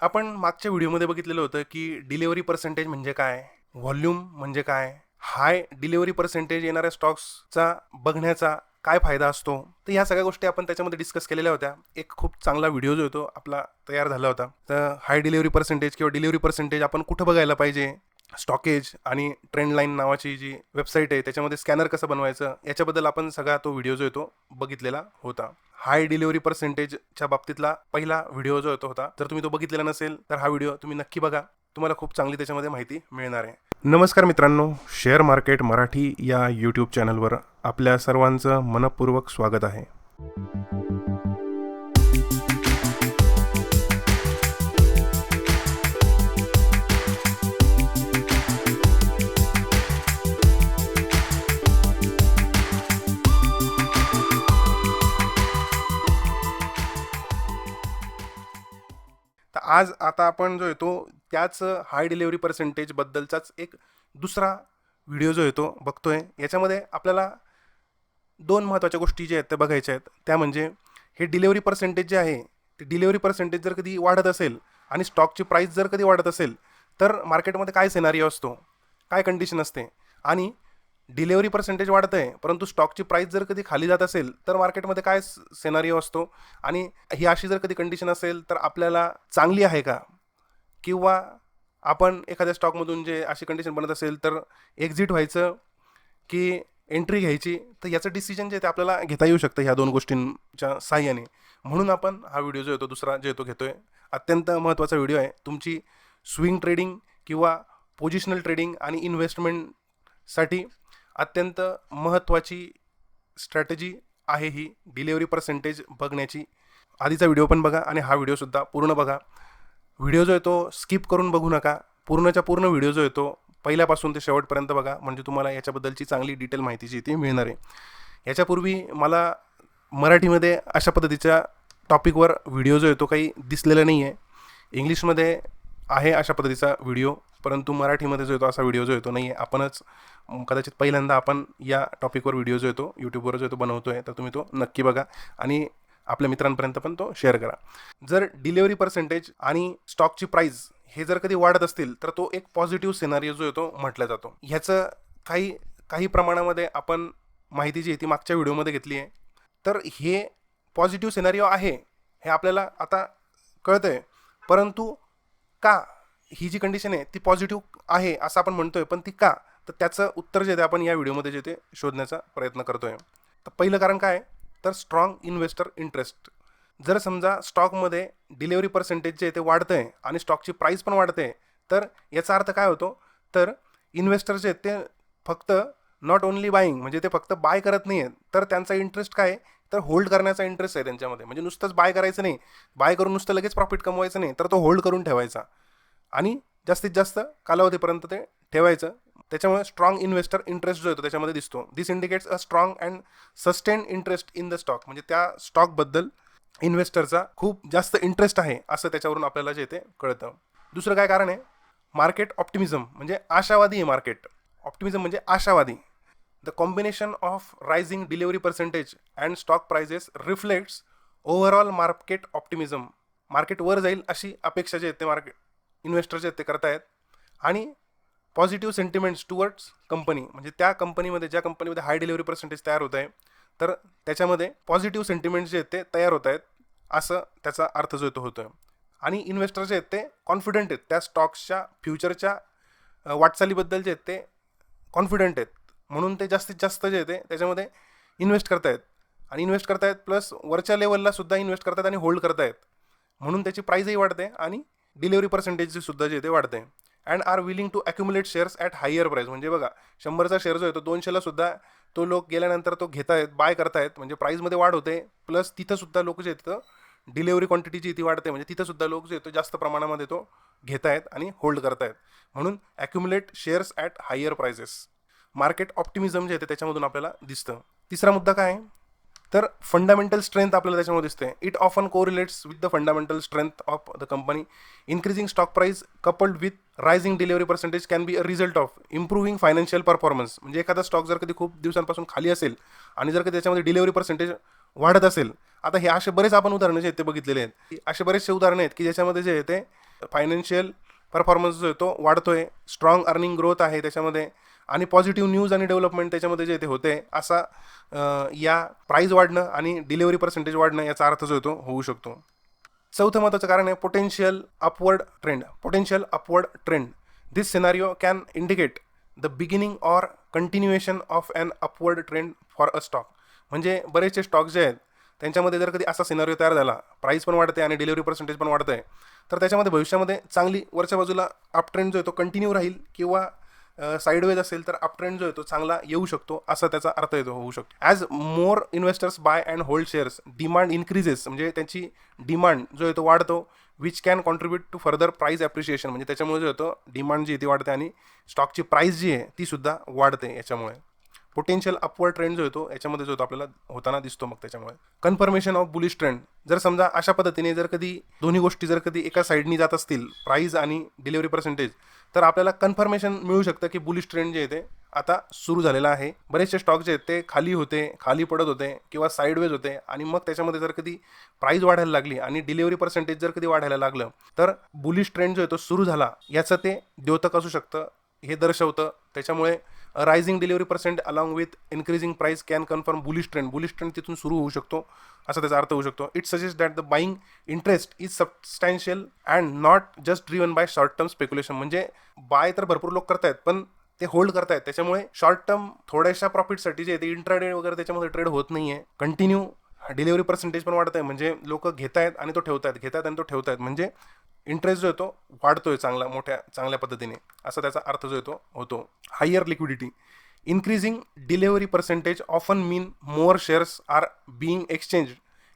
आपण मागच्या व्हिडिओमध्ये बघितलेलं होतं की डिलिव्हरी पर्सेंटेज म्हणजे काय? व्हॉल्यूम म्हणजे काय? हाय डिलिव्हरी पर्सेंटेज येणाऱ्या स्टॉक्सचा बघण्याचा काय फायदा असतो? तर ह्या सगळ्या गोष्टी आपण त्याच्यामध्ये डिस्कस केलेल्या होत्या. एक खूप चांगला व्हिडिओ जो होतो आपला तयार झाला होता. तर हाय डिलिव्हरी पर्सेंटेज किंवा डिलिव्हरी पर्सेंटेज आपण कुठं बघायला पाहिजे? स्टॉकेज आणि ट्रेंड लाईन नावाची जी वेबसाईट आहे त्याच्यामध्ये स्कॅनर कसं बनवायचं याच्याबद्दल आपण सगळा तो व्हिडिओ जो येतो बघितलेला होता. हाय डिलिव्हरी पर्सेंटेजच्या बाबतीतला पहिला व्हिडिओ जो येतो होता जर तुम्ही तो बघितलेला नसेल तर हा व्हिडिओ तुम्ही नक्की बघा. तुम्हाला खूप चांगली त्याच्यामध्ये माहिती मिळणार आहे. नमस्कार मित्रांनो शेअर मार्केट मराठी या यूट्यूब चॅनलवर आपल्या सर्वांचं मनपूर्वक स्वागत आहे. आज आता आपण जो येतो त्याच हाय डिलेवरी पर्सेंटेजबद्दलचाच एक दुसरा व्हिडिओ जो येतो बघतोय. याच्यामध्ये आपल्याला दोन महत्त्वाच्या गोष्टी ज्या आहेत त्या बघायच्या आहेत. त्या म्हणजे हे डिलेवरी पर्सेंटेज जे आहे ते डिलेवरी पर्सेंटेज जर कधी वाढत असेल आणि स्टॉकची प्राईस जर कधी वाढत असेल तर मार्केटमध्ये काय सेनारिओ असतो? काय कंडिशन असते? आणि डिलेवरी पर्सेंटेज वाढतं आहे परंतु स्टॉकची प्राईस जर कधी खाली जात असेल तर मार्केटमध्ये काय सेनारिओ असतो? आणि ही अशी जर कधी कंडिशन असेल तर आपल्याला चांगली आहे का? किंवा आपण एखाद्या स्टॉकमधून जे अशी कंडिशन बनत असेल तर एक्झिट व्हायचं की एंट्री घ्यायची? तर याचं डिसिजन जे ते आपल्याला घेता येऊ शकतं ह्या दोन गोष्टींच्या साह्याने. म्हणून आपण हा व्हिडिओ जो येतो दुसरा जो येतो आहे अत्यंत महत्त्वाचा व्हिडिओ आहे. तुमची स्विंग ट्रेडिंग किंवा पोजिशनल ट्रेडिंग आणि इन्व्हेस्टमेंटसाठी अत्यंत महत्त्वाची स्ट्रॅटेजी आहे ही. डिलिव्हरी पर्सेंटेज बघण्याची. आधीचा व्हिडिओ पण बघा आणि हा व्हिडिओसुद्धा पूर्ण बघा. व्हिडिओ जो आहे तो स्किप करून बघू नका. पूर्णच्या पूर्ण व्हिडिओ जो येतो पहिल्यापासून ते शेवटपर्यंत बघा. म्हणजे तुम्हाला याच्याबद्दलची चांगली डिटेल माहिती जी ती मिळणार आहे. याच्यापूर्वी मला मराठीमध्ये अशा पद्धतीच्या टॉपिकवर व्हिडिओ जो येतो काही दिसलेला नाही आहे इंग्लिशमध्ये आहे अशा पद्धतीचा व्हिडिओ परंतु मराठीमध्ये जो येतो असा व्हिडिओ जो येतो नाही आहे आपणच कदाचित पहिल्यांदा आपण या टॉपिकवर व्हिडिओ जो येतो यूट्यूबवर जो येतो बनवतो आहे तर तुम्ही तो नक्की बघा आणि आपल्या मित्रांपर्यंत पण तो शेअर करा. जर डिलिव्हरी पर्सेंटेज आणि स्टॉकची प्राईज हे जर कधी वाढत असतील तर तो एक पॉझिटिव्ह सिनारिओ जो येतो म्हटला जातो. ह्याचं काही काही प्रमाणामध्ये आपण माहिती जी आहे ती मागच्या व्हिडिओमध्ये घेतली आहे. तर हे पॉझिटिव्ह सिनारिओ आहे हे आपल्याला आता कळतं आहे परंतु का ही जी कंडिशन आहे ती पॉझिटिव्ह आहे असं आपण म्हणतोय पण ती का? तर त्याचं उत्तर जे ते आपण या व्हिडिओमध्ये जे ते शोधण्याचा प्रयत्न करतोय. तर पहिलं कारण काय तर स्ट्रॉंग इन्व्हेस्टर इंटरेस्ट जर समजा स्टॉकमध्ये डिलिव्हरी पर्सेंटेज जे आहे ते वाढतं आहे आणि स्टॉकची प्राईस पण वाढते तर याचा अर्थ काय होतो? तर इन्व्हेस्टर जे आहेत ते फक्त नॉट ओन्ली बाईंग म्हणजे ते फक्त बाय करत नाही आहेत तर त्यांचा इंटरेस्ट काय आहे? तर होल्ड करण्याचा इंटरेस्ट आहे त्यांच्यामध्ये. म्हणजे नुसतंच बाय करायचं नाही. बाय करून नुसतं लगेच प्रॉफिट कमवायचं नाही तर तो होल्ड करून ठेवायचा. आणि जास्तीत जास्त कालावधीपर्यंत ते ठेवायचं. त्याच्यामुळे स्ट्रॉंग इन्व्हेस्टर इंटरेस्ट जो येतो त्याच्यामध्ये दिसतो. This indicates a strong and sustain interest in the stock म्हणजे त्या स्टॉकबद्दल इन्व्हेस्टरचा खूप जास्त इंटरेस्ट आहे असं त्याच्यावरून आपल्याला जे ते कळतं. दुसरं काय कारण आहे? मार्केट ऑप्टिमिझम म्हणजे आशावादी आहे मार्केट ऑप्टिमिझम म्हणजे आशावादी. The combination of rising delivery percentage and stock prices reflects overall market optimism market वर जाईल अशी अपेक्षा जे आहे ते मार्केट इन्व्हेस्टर आहेत ते करतायत. आणि पॉझिटिव्ह सेंटिमेंट्स टुवर्ड्स कंपनी म्हणजे त्या कंपनीमध्ये ज्या कंपनीमध्ये हाय डिलिव्हरी पर्सेंटेज तयार होत आहे तर त्याच्यामध्ये पॉझिटिव्ह सेंटिमेंट्स जे आहेत ते तयार होत आहेत असं त्याचा अर्थ जो येतो होतो आहे आणि इन्व्हेस्टर जे आहेत ते कॉन्फिडंट आहेत. त्या स्टॉक्सच्या फ्युचरच्या वाटचालीबद्दल जे आहेत ते कॉन्फिडंट आहेत. म्हणून ते जास्तीत जास्त जे आहे ते त्याच्यामध्ये इन्व्हेस्ट करतायत. आणि इन्व्हेस्ट करतायत प्लस वरच्या लेवलला सुद्धा इन्व्हेस्ट करतायत आणि होल्ड करतायत. म्हणून त्याची प्राईजही वाढते आणि डिलिव्हरी पर्सेंटेजची सुद्धा जे ते वाढते and are willing to accumulate shares at higher price म्हणजे बघा शंभरचा शेअर जो आहे तो दोनशेला सुद्धा तो लोक गेल्यानंतर तो घेत आहेत बाय करतायत. म्हणजे प्राईजमध्ये वाढ होते. प्लस तिथंसुद्धा लोक जे आहेत डिलिव्हरी क्वांटिटी जी ती वाढते. म्हणजे तिथंसुद्धा लोक जे तो जास्त प्रमाणामध्ये तो घेत आहेत आणि होल्ड करतायत. म्हणून accumulate shares at higher prices market optimism जे येते त्याच्यामधून आपल्याला दिसतं. तिसरा मुद्दा काय आहे? तर फंडामेंटल स्ट्रेंथ आपल्याला त्याच्यामध्ये दिसते it often correlates with the fundamental strength of the company increasing stock price coupled with rising delivery percentage can be a result of improving financial performance म्हणजे एखादा स्टॉक जर कधी खूप दिवसांपासून खाली असेल आणि जर कधी त्याच्यामध्ये डिलिव्हरी पर्सेंटेज वाढत असेल आता हे असे बरेच आपण उदाहरणं जे आहेत ते बघितलेले आहेत. असे बरेचसे उदाहरणं आहेत की ज्याच्यामध्ये जे आहे ते फायनान्शियल परफॉर्मन्स जो आहे तो वाढतोय. स्ट्रॉंग अर्निंग ग्रोथ आहे त्याच्यामध्ये. आणि पॉझिटिव्ह न्यूज आणि डेव्हलपमेंट त्याच्यामध्ये जे ते होते असा या प्राईज वाढणं आणि डिलिव्हरी पर्सेंटेज वाढणं याचा अर्थ जो आहे तो होऊ शकतो. चौथं महत्त्वाचं कारण आहे potential upward trend potential upward trend this scenario can indicate the beginning or continuation of an upward trend for a stock म्हणजे बरेचसे स्टॉक जे आहेत त्यांच्यामध्ये जर कधी असा सिनारिओ तयार झाला प्राईस पण वाढते आणि डिलिव्हरी पर्सेंटेज पण वाढतं आहे तर त्याच्यामध्ये भविष्यामध्ये चांगली वरच्या बाजूला अप ट्रेंड जो आहे तो कंटिन्यू राहील किंवा साईडवेज असेल तर अप ट्रेंड जो आहे तो चांगला येऊ शकतो असा त्याचा अर्थ येतो होऊ शकतो. As more investors buy and hold shares demand increases म्हणजे त्यांची डिमांड जो येतो वाढतो which can contribute to further price appreciation म्हणजे त्याच्यामुळे जो होतो डिमांड जी ती वाढते आणि स्टॉकची प्राईस जी आहे ती सुद्धा वाढते याच्यामुळे. पोटेन्शियल अपवर्ड ट्रेंड जो येतो याच्यामध्ये जो होतो आपल्याला होताना दिसतो मग त्याच्यामुळे. कन्फर्मेशन ऑफ बुलिश ट्रेंड जर समजा अशा पद्धतीने जर कधी दोन्ही गोष्टी जर कधी एका साईडनी जात असतील प्राईज आणि डिलिव्हरी पर्सेंटेज तर आपल्याला कन्फर्मेशन मिळू शकतं की बुलिश ट्रेंड जे आहे ते आता सुरू झालेला आहे. बरेचसे स्टॉक जे आहेत ते खाली होते खाली पडत होते किंवा साईडवेज होते आणि मग त्याच्यामध्ये जर कधी प्राईस वाढायला लागली आणि डिलिव्हरी पर्सेंटेज जर कधी वाढायला लागलं तर बुलिश ट्रेंड जो आहे तो सुरू झाला याचं ते द्योतक असू शकतं हे दर्शवतं. त्याच्यामुळे rising delivery percent along with increasing price can confirm bullish trend bullish trend तिथून सुरू होऊ शकतो असा त्याचा अर्थ होऊ शकतो. It suggest that the buying interest is substantial and not just driven by short term speculation म्हणजे बाय तर भरपूर लोक करतायत पण ते होल्ड करतायत. त्याच्यामुळे शॉर्ट टर्म थोड्याशा प्रॉफिटसाठी जे ते इंट्राडे वगैरे त्याच्यामध्ये ट्रेड होत नाही आहे कंटिन्यू डिलिव्हरी पर्सेंटेज पण वाढत आहे. म्हणजे लोक घेत आहेत आणि तो ठेवत आहेत घेत आहेत आणि तो ठेवत आहेत म्हणजे इंटरेस्ट जो आहे तो वाढतोय चांगला मोठ्या चांगल्या पद्धतीने. असा त्याचा अर्थ जो आहे तो होतो. Higher liquidity increasing delivery percentage often mean more shares are being exchange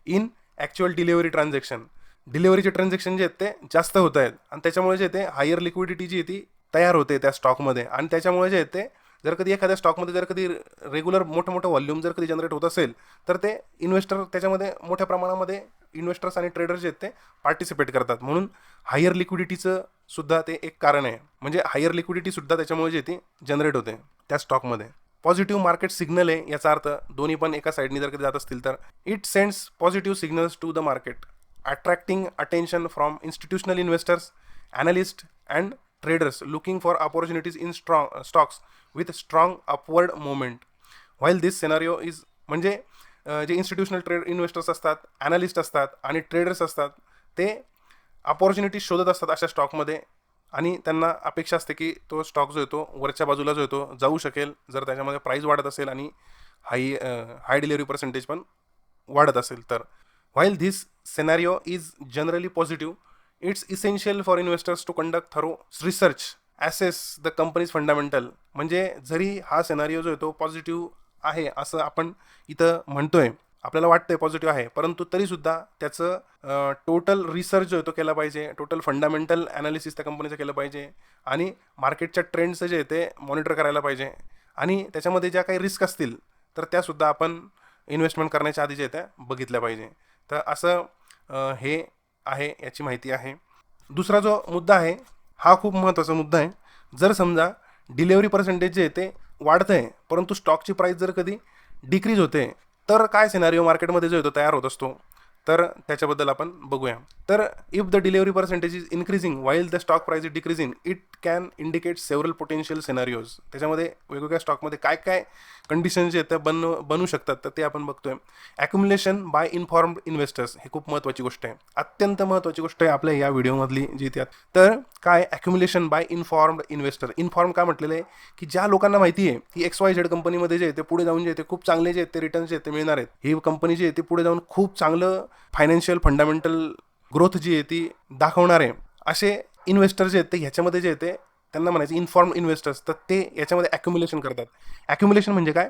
in actual delivery transaction डिलिव्हरीचे transaction जे आहेत ते जास्त होत आहेत. आणि त्याच्यामुळे जे ते हायर लिक्विडिटी जी आहे ती तयार होते त्या स्टॉकमध्ये आणि त्याच्यामुळे जे आहे ते जर कधी एखाद्या स्टॉकमध्ये जर कधी रेग्युलर मोठं मोठं व्हॉल्यूम जर कधी जनरेट होत असेल तर ते इन्व्हेस्टर त्याच्यामध्ये मोठ्या प्रमाणामध्ये इन्व्हेस्टर्स आणि ट्रेडर्स जे आहेत ते पार्टिसिपेट करतात. म्हणून हायर लिक्विडिटीचं सुद्धा ते एक कारण आहे. म्हणजे हायर लिक्विडिटीसुद्धा त्याच्यामुळे जे ती जनरेट होते त्या स्टॉकमध्ये पॉझिटिव्ह मार्केट सिग्नल आहे याचा अर्थ दोन्ही पण एका साईडनी जर कधी जात असतील तर it sends positive signals to the market attracting attention from institutional investors analyst and traders looking for opportunities in strong uh, stocks with strong upward while while this scenario is म्हणजे जे इन्स्टिट्यूशनल ट्रेड इन्व्हेस्टर्स असतात analyst असतात आणि traders असतात ते opportunity शोधत असतात अशा स्टॉकमध्ये आणि त्यांना अपेक्षा असते की तो स्टॉक जो येतो वरच्या बाजूला जो येतो जाऊ शकेल. जर त्याच्यामध्ये प्राईस वाढत असेल आणि हाय हाय डिलिव्हरी पर्सेंटेज पण वाढत असेल तर. While this scenario is generally positive it's essential for investors to conduct thorough research assess the company's fundamental म्हणजे जरी हा सेनारिओ जो आहे तो पॉझिटिव्ह आहे असं आपण इथं म्हणतोय आपल्याला वाटतंय पॉझिटिव्ह आहे परंतु तरीसुद्धा त्याचं टोटल रिसर्च जो आहे तो केला पाहिजे टोटल फंडामेंटल ॲनालिसिस त्या कंपनीचं केलं पाहिजे आणि मार्केटच्या ट्रेंड्सचं जे आहे ते मॉनिटर करायला पाहिजे. आणि त्याच्यामध्ये ज्या काही रिस्क असतील तर त्यासुद्धा आपण इन्व्हेस्टमेंट करण्याच्या आधी जे त्या बघितल्या पाहिजे. तर असं हे आहे याची माहिती आहे. दुसरा जो मुद्दा आहे हा खूप महत्त्वाचा मुद्दा आहे. जर समजा डिलेवरी पर्सेंटेज जे आहे ते वाढतं आहे परंतु स्टॉकची प्राईस जर कधी डिक्रीज होते तर काय सिनारिओ मार्केटमध्ये जो येतो तयार होत असतो? तर त्याच्याबद्दल आपण बघूया. तर if the delivery percentage is increasing while the stock price is decreasing it can indicate several potential scenarios त्याच्यामध्ये वेगवेगळ्या स्टॉकमध्ये काय काय कंडिशन्स जे आहेत त्या बन बनू शकतात तर ते आपण बघतोय. ॲक्युमुलेशन बाय इन्फॉर्म्ड इन्व्हेस्टर्स हे खूप महत्त्वाची गोष्ट आहे. अत्यंत महत्त्वाची गोष्ट आहे आपल्या या व्हिडिओमधली जी त्यात तर काय accumulation by informed investor inform काय म्हटलेलं आहे? की ज्या लोकांना माहिती आहे की एक्स वाय झेड कंपनीमध्ये जे आहे ते पुढे जाऊन जे आहे ते खूप चांगले जे आहेत ते रिटर्न्स जे आहेत ते मिळणार आहेत. ही कंपनी जी आहे ती पुढे जाऊन खूप चांगलं फायनान्शियल फंडामेंटल ग्रोथ जी आहे ती दाखवणार आहे. असे इन्व्हेस्टर जे आहेत ते ह्याच्यामध्ये जे येते त्यांना म्हणायचे इन्फॉर्म इन्व्हेस्टर्स तर ते याच्यामध्ये ॲक्युमुलेशन करतात. ॲक्युमुलेशन म्हणजे काय?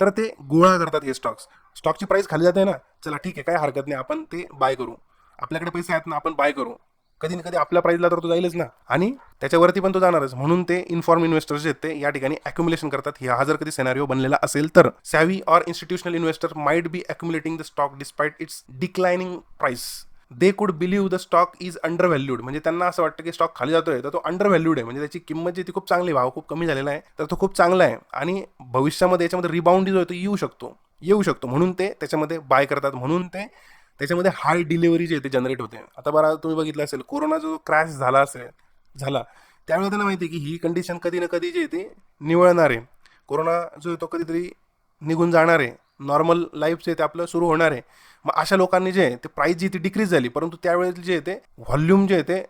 तर ते गोळा करतात हे स्टॉक्स स्टॉकची प्राईस खाली जाते ना चला ठीक आहे काय हरकत नाही आपण ते बाय करू. आपल्याकडे पैसे आहेत ना आपण बाय करू. कधी ना कधी आपल्या प्राईजला तर तो जाईलच ना. आणि त्याच्यावरती पण तो जाणारच. म्हणून ते इन्फॉर्म इन्व्हेस्टर्स जे ते या ठिकाणी अक्युमुलेशन करतात. हा जर कधी सेनारिओ बनलेला असेल तर. Savvy or institutional investor might be accumulating the stock despite its declining price they could believe the stock is undervalued म्हणजे त्यांना असं वाटतं की स्टॉक खाली जातोय तर तो अंडर व्हॅल्यूड आहे. म्हणजे त्याची किंमत जी ती खूप चांगली आहे, भाव खूप कमी झालेला आहे तर तो खूप चांगला आहे. आणि भविष्यामध्ये याच्यामध्ये रिबाउंड जो आहे तो येऊ शकतो. येऊ शकतो. म्हणून ते त्याच्यामध्ये बाय करतात. म्हणून ते त्याच्यामध्ये हाय डिलिव्हरी जे आहे ते जनरेट होते. आता बरं तुम्ही बघितलं असेल कोरोना जो क्रॅश झाला असेल झाला त्यावेळेला त्यांना माहिती आहे की ही कंडिशन कधी ना कधी जे आहे ते निवळणार आहे. कोरोना जो येतो तो कधीतरी निघून जाणार आहे. नॉर्मल लाईफ जे आहे ते आपलं सुरू होणार आहे. मग अशा लोकांनी जे आहे ते प्राईस जी ती डिक्रीज झाली. परंतु त्यावेळेस जे आहे ते व्हॉल्यूम जे आहे ते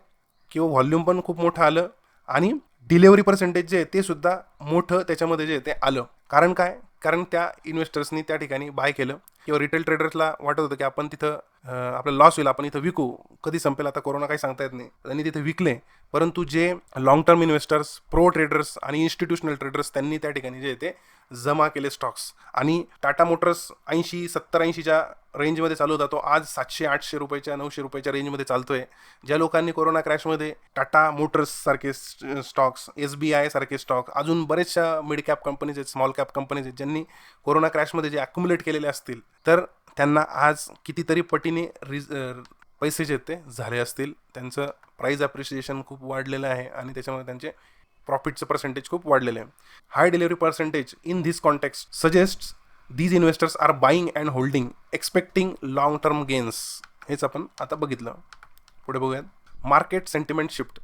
किंवा व्हॉल्यूम पण खूप मोठं आलं आणि डिलेवरी पर्सेंटेज जे आहे ते सुद्धा मोठं त्याच्यामध्ये जे आहे ते आलं. कारण काय? कारण त्या इन्व्हेस्टर्सनी त्या ठिकाणी बाय केलं. किंवा रिटेल ट्रेडर्सला वाटत होतं की आपण तिथं आपलं लॉस होईल आपण इथं विकू. कधी संपेल आता कोरोना काही सांगता येत नाही. त्यांनी तिथे विकले. परंतु जे long term investors pro traders आणि इन्स्टिट्यूशनल ट्रेडर्स त्यांनी त्या ठिकाणी जे ते जमा केले स्टॉक्स आणि टाटा मोटर्स ऐंशी सत्तर ऐंशीच्या रेंजमध्ये चालू होता. तो आज सातशे आठशे रुपयाच्या नऊशे रुपयाच्या रेंजमध्ये चालतोय. ज्या लोकांनी कोरोना क्रॅशमध्ये टाटा मोटर्स सारखे स्टॉक्स एस बी आय सारखे स्टॉक अजून बरेचशा मिड कॅप कंपनीज आहेत स्मॉल कॅप कंपनीज आहेत ज्यांनी कोरोना क्रॅशमध्ये जे अक्युमुलेट केलेले असतील. तर त्यांना आज कितीतरी पटीने रिज पैसे जे ते झाले असतील. त्यांचं प्राईज अप्रिशिएशन खूप वाढलेलं आहे आणि त्याच्यामुळे त्यांचे प्रॉफिटचं पर्सेंटेज खूप वाढलेलं आहे. High delivery percentage in this context suggest these investors are buying and holding expecting long term gains हेच आपण आता बघितलं. पुढे बघूयात. Market sentiment shift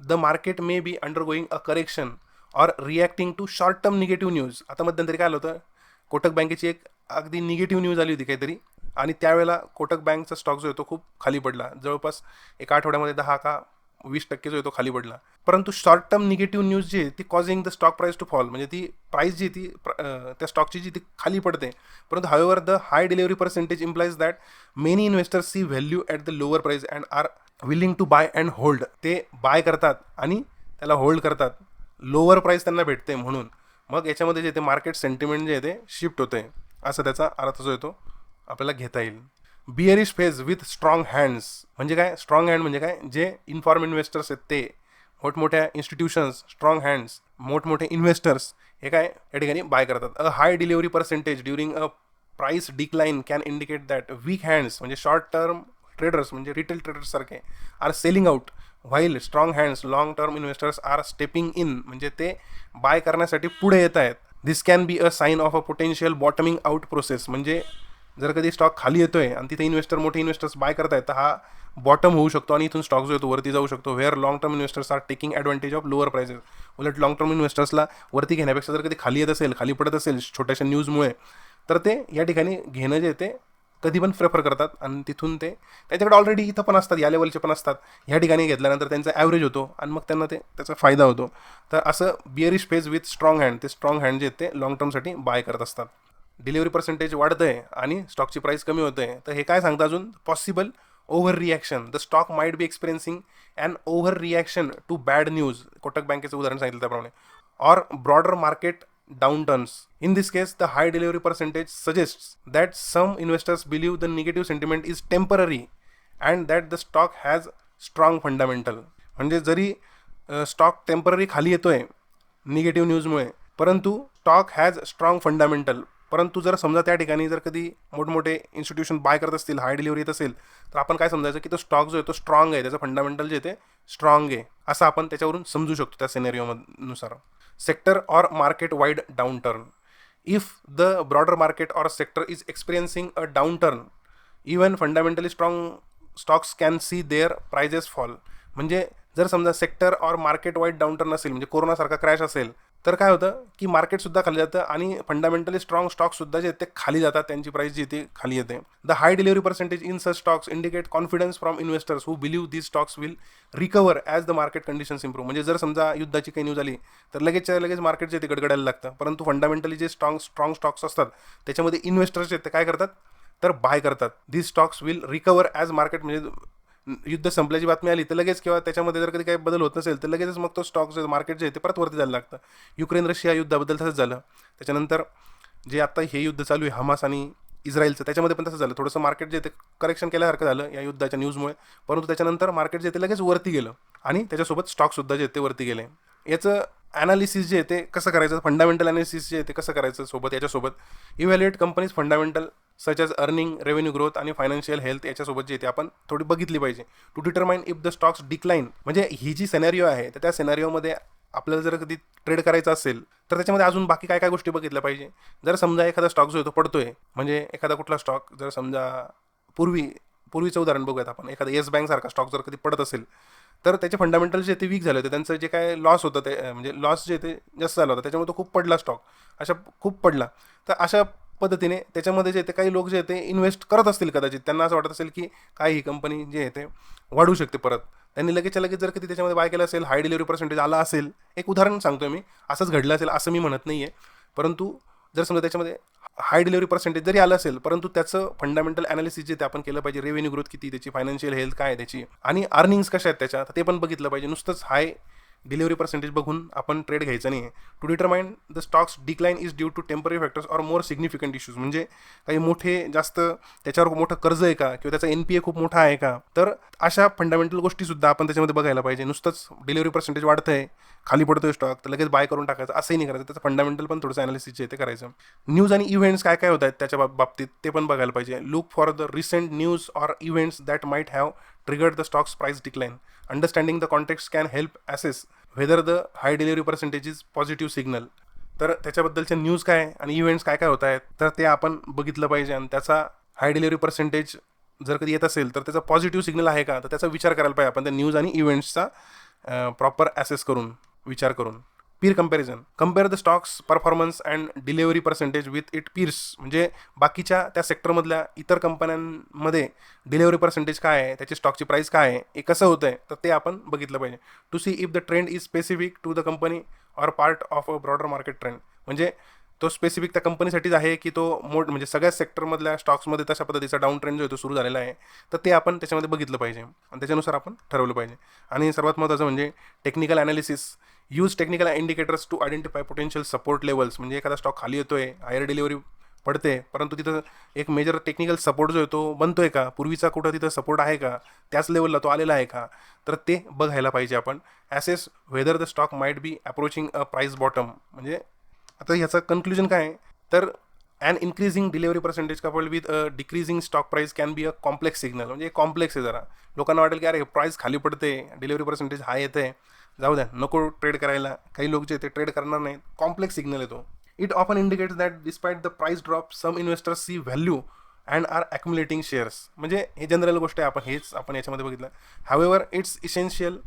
the market may be undergoing a correction or reacting to short term negative news आता मध्यंतरी काय आलं होतं? कोटक बँकेची एक अगदी निगेटिव्ह न्यूज आली होती काहीतरी. आणि त्यावेळेला कोटक बँकचा स्टॉक जो आहे तो खूप खाली पडला. जवळपास एका आठवड्यामध्ये दहा का वीस टक्के जो आहे तो खाली पडला. परंतु शॉर्ट टर्म निगेटिव्ह न्यूज जी आहे ती causing the stock price to fall म्हणजे ती प्राईस जी ती प्र- त्या स्टॉकची जी ती खाली पडते. परंतु however the high delivery percentage implies that many investors see value at the lower price and are willing to buy and hold ते बाय करतात आणि त्याला होल्ड करतात. लोअर प्राईस त्यांना भेटते म्हणून. मग याच्यामध्ये जे ते मार्केट सेंटिमेंट जे आहे ते शिफ्ट होते असा त्याचा अर्थ जो येतो आपल्याला घेता येईल. Bearish phase with strong hands म्हणजे काय? स्ट्रॉंग हँड म्हणजे काय? जे इन्फॉर्म इन्व्हेस्टर्स आहेत ते. मोठमोठ्या इन्स्टिट्यूशन्स स्ट्रॉंग हँड्स मोठमोठे इन्व्हेस्टर्स हे काय? या ठिकाणी बाय करतात. A high delivery percentage during a price decline can indicate that weak hands म्हणजे शॉर्ट टर्म ट्रेडर्स म्हणजे रिटेल ट्रेडर्स सारखे are selling out while strong hands long term investors are stepping in म्हणजे ते buy करण्यासाठी पुढे येत आहेत. This can be a sign of a potential bottoming out process म्हणजे जर कधी स्टॉक खाली येतोय आणि तिथे इन्व्हेस्टर मोठे इन्व्हेस्टर्स बाय करतायत तर हा बॉटम होऊ शकतो आणि इथून स्टॉक जो येतो वरती जाऊ शकतो where long term investors are taking advantage of lower prices उलट लॉंग टर्म इन्व्हेस्टर्सला वरती घेण्यापेक्षा जर कधी खाली येत असेल खाली पडत असेल छोट्याशा न्यूजमुळे तर ते या ठिकाणी घेणं जे ते कधी पण प्रेफर करतात आणि तिथून ते त्याच्याकडे ऑलरेडी इथं पण असतात या लेवलचे पण असतात. ह्या ठिकाणी घेतल्यानंतर त्यांचा ॲव्हरेज होतो आणि मग त्यांना ते त्याचा फायदा होतो. तर असं bearish phase with strong hand ते स्ट्रॉंग हँड जे आहेत ते लॉंग टर्मसाठी बाय करत असतात. डिलिव्हरी पर्सेंटेज वाढतं आहे आणि स्टॉकची प्राईस कमी होते आहे तर हे काय सांगतं अजून? Possible overreaction the stock might be experiencing and overreaction to bad news Kotak बँकेचं उदाहरण सांगितलं त्याप्रमाणे. Or broader market downturns. In this case, the high delivery percentage suggests that some investors believe the negative sentiment is temporary and that the stock has strong fundamental. म्हणजे जरी stock temporary खाली येतोय negative न्यूजमुळे परंतु stock has strong fundamental परंतु जर समजा त्या ठिकाणी जर कधी मोठमोठे इन्स्टिट्यूशन बाय करत असतील हाय डिलिव्हरी येत असेल तर आपण काय समजायचं की तो स्टॉक जो आहे तो स्ट्रॉंग आहे त्याचं फंडामेंटल जे आहे ते स्ट्रॉंग आहे असं आपण त्याच्यावरून समजू शकतो त्या सिनेरिओनुसार sector or market wide downturn if the broader market or sector is experiencing a downturn even fundamentally strong stocks can see their prices fall म्हणजे जर समजा sector or market wide downturn असेल म्हणजे कोरोनासारखा क्रॅश असेल तर काय होतं की मार्केटसुद्धा खाली जातं आणि फंडामेंटली स्ट्रॉंग स्टॉक्ससुद्धा जे आहेत ते खाली जातात त्यांची प्राईस जी ती खाली येते. The high delivery percentage in such stocks indicate confidence from investors who believe these stocks will recover as the market conditions improve म्हणजे जर समजा युद्धाची काही न्यूज आली तर लगेचच्या लगेच मार्केट जे ते गडगडायला लागतं. परंतु फंडामेंटली जे स्ट्रॉंग स्ट्रॉंग स्टॉक्स असतात त्याच्यामध्ये इन्व्हेस्टर्स आहेत ते काय करतात? तर बाय करतात. These stocks will recover as market म्हणजे युद्ध संपल्याची बातमी आली तर लगेच किंवा त्याच्यामध्ये जर कधी काही बदल होत नसेल तर लगेचच मग तो स्टॉक जे मार्केट जे आहे ते परत वरती जायला लागतं. युक्रेन रशिया युद्धाबद्दल तसंच झालं. त्याच्यानंतर जे आता हे युद्ध चालू आहे हमास आणि इस्रायलचं त्याच्यामध्ये पण तसं झालं. थोडंसं मार्केट जे ते करेक्शन केल्यासारखं झालं या युद्धाच्या न्यूजमुळे परंतु त्याच्यानंतर मार्केट जे ते लगेच वरती गेलं आणि त्याच्यासोबत स्टॉकसुद्धा जे ते वरती गेले. याचं ॲनालिसिस जे आहे ते कसं करायचं? फंडामेंटल ॲनालिसिस जे आहे ते कसं करायचं सोबत याच्यासोबत? Evaluate companies fundamental such as earning revenue growth आणि फायनान्शियल हेल्थ याच्यासोबत जे ते आपण थोडी बघितली पाहिजे. To determine if the stock's decline म्हणजे ही जी सेनॅरिओ आहे तर त्या सेनॅरिओमध्ये आपल्याला जर कधी ट्रेड करायचा असेल तर त्याच्यामध्ये अजून बाकी काय काय गोष्टी बघितल्या पाहिजे. जर समजा एखादा स्टॉक जो येतो पडतोय म्हणजे एखादा कुठला स्टॉक जर समजा पूर्वी पूर्वीचं उदाहरण बघूयात आपण. एखादा येस बँकसारखा स्टॉक जर कधी पडत असेल तर त्याचे फंडामेंटल जे ते वीक झाले होते. त्यांचं जे काय लॉस होतं ते म्हणजे लॉस जे ते जास्त झालं होतं. त्याच्यामुळे तो खूप पडला स्टॉक अशा खूप पडला. तर अशा पद्धतीने त्याच्यामध्ये जे ते काही लोक जे ते इन्व्हेस्ट करत असतील कदाचित. त्यांना असं वाटत असेल की काय ही कंपनी जे आहे ते वाढू शकते परत. त्यांनी लगेचच्या लगेच जर कधी त्याच्यामध्ये बाय केलं असेल हाय डिलिव्हरी पर्सेंटेज आला असेल एक उदाहरण सांगतोय मी. असंच घडलं असेल असं मी म्हणत नाही आहे परंतु जर समजा त्याच्यामध्ये हाय डिलिव्हरी पर्सेंटेज जरी आलं असेल परंतु त्याचं फंडामेंटल अनालिसिस जे ते आपण केलं पाहिजे रेव्हेन्यू ग्रोथ किती त्याची फायनान्शियल हेल्थ काय आहे त्याची आणि अर्निंग्स कशा आहेत त्याच्या ते पण बघितलं पाहिजे. नुसतंच हाय डिलिव्हरी पर्सेंटेज बघून आपण ट्रेड घ्यायचं नाही आहे to determine the stock's decline is due to temporary factors or more significant issues म्हणजे काही मोठे जास्त त्याच्यावर मोठं कर्ज आहे का? किंवा त्याचा एन पी ए खूप मोठा आहे का? तर अशा फंडामेंटल गोष्टीसुद्धा आपण त्याच्यामध्ये बघायला पाहिजे. नुसतंच डिलिव्हरी पर्सेंटेज वाढतं आहे खाली पडतोय स्टॉक तर लगेच बाय करून टाकायचं. असंही नाही करायचं. त्याचं फंडामेंटल पण थोडंसं अनालिसिस जे ते करायचं. न्यूज आणि इव्हेंट्स काय काय होत आहेत त्याच्या बाबतीत ते पण बघायला पाहिजे. Look for the recent news or events that might have triggered the stock's price decline. Understanding the context can help assess whether the high delivery percentage is positive signal तर त्याच्याबद्दलचे न्यूज काय आणि इव्हेंट्स काय काय होत आहेत तर ते आपण बघितलं पाहिजे आणि त्याचा हाय डिलिव्हरी पर्सेंटेज जर कधी येत असेल तर त्याचा पॉझिटिव्ह सिग्नल आहे का? तर त्याचा विचार करायला पाहिजे आपण त्या न्यूज आणि इव्हेंट्सचा प्रॉपर ॲसेस करून विचार करून. Peer comparison compare the stock's performance and delivery percentage with it peers म्हणजे बाकीच्या त्या सेक्टरमधल्या इतर कंपन्यांमध्ये डिलिव्हरी पर्सेंटेज काय आहे त्याची स्टॉकची प्राईस काय आहे हे कसं होतं आहे तर ते आपण बघितलं पाहिजे. To see if the trend is specific to the company or part of a broader market trend म्हणजे तो स्पेसिफिक त्या कंपनीसाठीच आहे की तो मोठ म्हणजे सगळ्याच सेक्टरमधल्या स्टॉक्समध्ये तशा पद्धतीचा डाऊन ट्रेंड जो आहे तो सुरू झालेला आहे तर ते आपण त्याच्यामध्ये बघितलं पाहिजे. आणि त्याच्यानुसार आपण ठरवलं पाहिजे. आणि सर्वात महत्त्वाचं म्हणजे technical analysis use technical indicators to identify potential support levels म्हणजे एखादा स्टॉक खाली येतोय हायर डिलिव्हरी पडते परंतु तिथं एक मेजर टेक्निकल सपोर्ट जो आहे तो बनतोय का? पूर्वीचा कुठं तिथं सपोर्ट आहे का? त्याच लेवलला तो आलेला आहे का? तर ते बघायला पाहिजे आपण. Assess whether the stock might be approaching a price bottom म्हणजे आता ह्याचं कन्क्लुजन काय आहे? तर and increasing delivery percentage coupled with a decreasing stock price can be a complex signal म्हणजे कॉम्प्लेक्स आहे जरा. लोकांना वाटेल की अरे प्राईस खाली पडते डिलिव्हरी पर्सेंटेज हाय येते जाऊ द्या नको ट्रेड करायला. काही लोक जे ते ट्रेड करणार नाहीत. कॉम्प्लेक्स सिग्नल येतो. It often indicates that despite the price drop some investors see value and are accumulating shares म्हणजे हे जनरल गोष्ट आहे आपण हेच आपण याच्यामध्ये बघितलं. However it's essential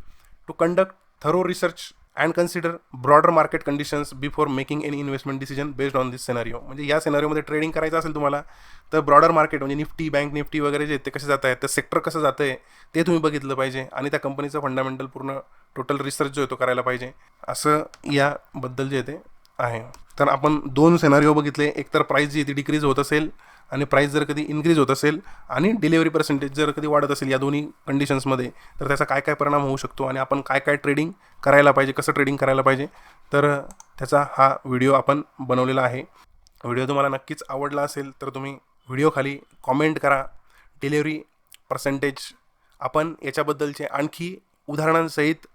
to conduct thorough research and consider broader market conditions before making any investment decision based on this scenario म्हणजे या सेनारिओमध्ये ट्रेडिंग करायचं असेल तुम्हाला तर ब्रॉडर मार्केट म्हणजे निफ्टी बँक निफ्टी वगैरे जे ते कसे जात आहेत ते सेक्टर कसं जातं आहे ते तुम्ही बघितलं पाहिजे. आणि त्या कंपनीचं फंडामेंटल पूर्ण टोटल रिसर्च जो आहे तो करायला पाहिजे. असं याबद्दल जे ते आहे. तर आपण दोन सेनारिओ बघितले. एक तर प्राईस जी आहे ती डिक्रीज होत असेल आणि प्राईस जर कधी इन्क्रीज होत असेल आणि डिलिव्हरी पर्सेंटेज जर कधी वाढत असेल या दोन्ही कंडिशन्समध्ये तर त्याचा काय काय परिणाम होऊ शकतो आणि आपण काय काय ट्रेडिंग करायला पाहिजे कसं ट्रेडिंग करायला पाहिजे तर त्याचा हा व्हिडिओ आपण बनवलेला आहे. व्हिडिओ तुम्हाला नक्कीच आवडला असेल तर तुम्ही व्हिडिओखाली कॉमेंट करा. डिलिव्हरी पर्सेंटेज आपण याच्याबद्दलचे आणखी उदाहरणांसहित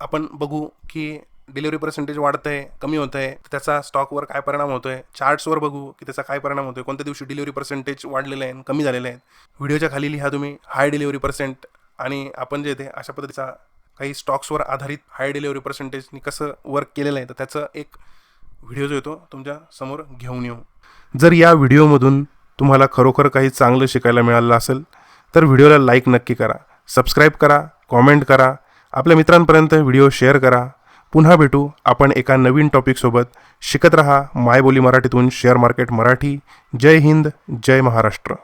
आपण बघू की डिलिव्हरी पर्सेंटेज वाढतं आहे कमी होतं आहे त्याचा स्टॉकवर काय परिणाम होतो आहे चार्ट्सवर बघू की त्याचा काय परिणाम होतो आहे कोणत्या दिवशी डिलिव्हरी पर्सेंटेज वाढलेलं आहे कमी झालेलं आहे व्हिडिओच्या खाली लिहा तुम्ही हाय डिलिव्हरी पर्सेंट आणि आपण जे ते अशा पद्धतीचा काही स्टॉक्सवर आधारित हाय डिलिव्हरी पर्सेंटेजनी कसं वर्क केलेलं आहे तर त्याचं एक व्हिडिओ जो येतो तुमच्यासमोर घेऊन येऊ. जर या व्हिडिओमधून तुम्हाला खरोखर काही चांगलं शिकायला मिळालं असेल तर व्हिडिओला लाईक नक्की करा. सबस्क्राईब करा कॉमेंट करा. आपल्या मित्रांपर्यंत व्हिडिओ शेअर करा. पुन्हा भेटू आपण एका नवीन टॉपिकसोबत शिकत रहा मायबोली मराठीतून शेअर मार्केट मराठी. जय हिंद जय महाराष्ट्र.